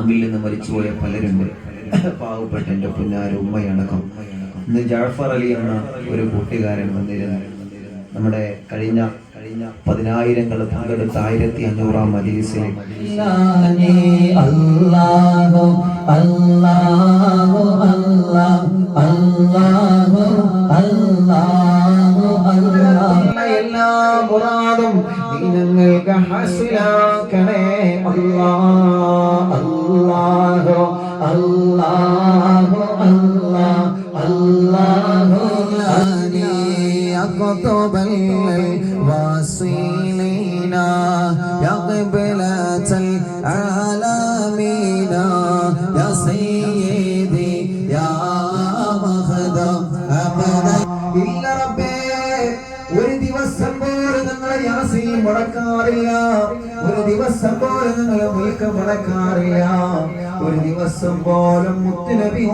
നമ്മിൽ നിന്ന് മരിച്ചുപോയ പലരുണ്ട്. പാവപ്പെട്ട എന്റെ പുന്നാര ഉമ്മയടക്കം. ഇന്ന് ജാഫർ അലി എന്ന ഒരു കൂട്ടുകാരൻ വന്നിരുന്നു. നമ്മുടെ കഴിഞ്ഞ കഴിഞ്ഞ പതിനായിരങ്ങൾ പങ്കെടുത്ത ആയിരത്തി അഞ്ഞൂറാം മജീസിൽ അല്ലാഹു അല്ലാഹു അല്ലാഹു അല്ലാഹു അല്ലാഹു. അല്ലാഹു എല്ലാ മുറാദും നീ ഞങ്ങൾക്ക് ഹാസിലാക്കണേ അല്ലാ അല്ലാഹു അല്ലാഹു അല്ലാഹു അല്ലാഹു അനി أقطب الواصلين يا قبلة العالمين يا سيدي يا مخدم أبدا ഇല്ല റബ്ബേ ഒരു ദിവസം ഞങ്ങളെ മുടക്കാറില്ല. ഒരു ദിവസം പോലും നിങ്ങൾ മുൽക്കം മുടക്കാറില്ല. ഒരു ദിവസം പോലും മുത്തുനബി